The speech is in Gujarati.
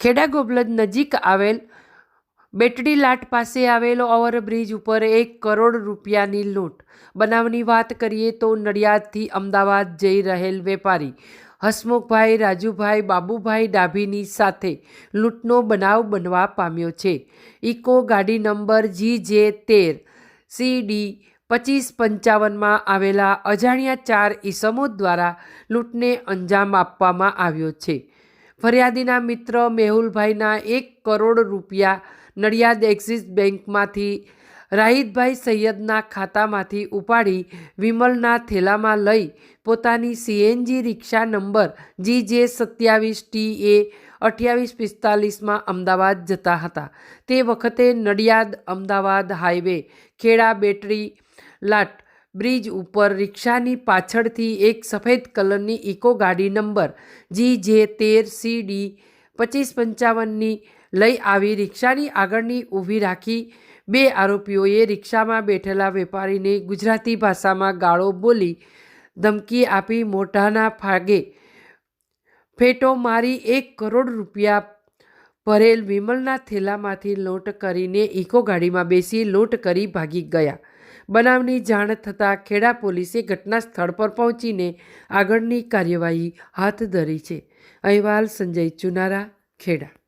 ખેડા ગોબલદ નજીક આવેલ બેટડી લાટ પાસે આવેલો ઓવરબ્રિજ ઉપર એક કરોડ રૂપિયાની લૂંટ. બનાવની વાત કરીએ તો નડિયાદથી અમદાવાદ જઈ રહેલ વેપારી હસમુખભાઈ, રાજુભાઈ, બાબુભાઈ ડાભીની સાથે લૂંટનો બનાવ બનવા પામ્યો છે. ઇકો ગાડી નંબર જી જે તેર, સી ડી પચીસ પંચાવનમાં આવેલા અજાણ્યા ચાર ઈસમો દ્વારા લૂંટને અંજામ આપવામાં આવ્યો છે. ફરિયાદીના મિત્ર મેહુલભાઈના એક કરોડ રૂપિયા નડિયાદ એક્સિસ બેંકમાંથી રાહિતભાઈ સૈયદના ખાતામાંથી ઉપાડી વિમલના થેલામાં લઈ પોતાની સીએનજી રિક્ષા નંબર જી જે સત્યાવીસ ટી એ અઠ્યાવીસ પિસ્તાલીસમાં અમદાવાદ જતા હતા. તે વખતે નડિયાદ અમદાવાદ હાઈવે ખેડા બેટરી લાટ બ્રિજ ઉપર રિક્ષાની પાછળથી એક સફેદ કલરની ઇકો ગાડી નંબર જી જે તેર સી ડી પચીસ પંચાવનની લઈ આવી રિક્ષાની આગળની ઊભી રાખી બે આરોપીઓએ રિક્ષામાં બેઠેલા વેપારીને ગુજરાતી ભાષામાં ગાળો બોલી ધમકી આપી મોઢાના ભાગે ફેટો મારી એક કરોડ રૂપિયા ભરેલ વિમલના થેલામાંથી લોટ કરીને ઇકો ગાડીમાં બેસી લોટ કરી ભાગી ગયા. બનાવની જાણ થતાં ખેડા પોલીસે ઘટના સ્થળ પર પહોંચીને આગળની કાર્યવાહી હાથ ધરી છે. અહેવાલ સંજય ચુનારા, ખેડા.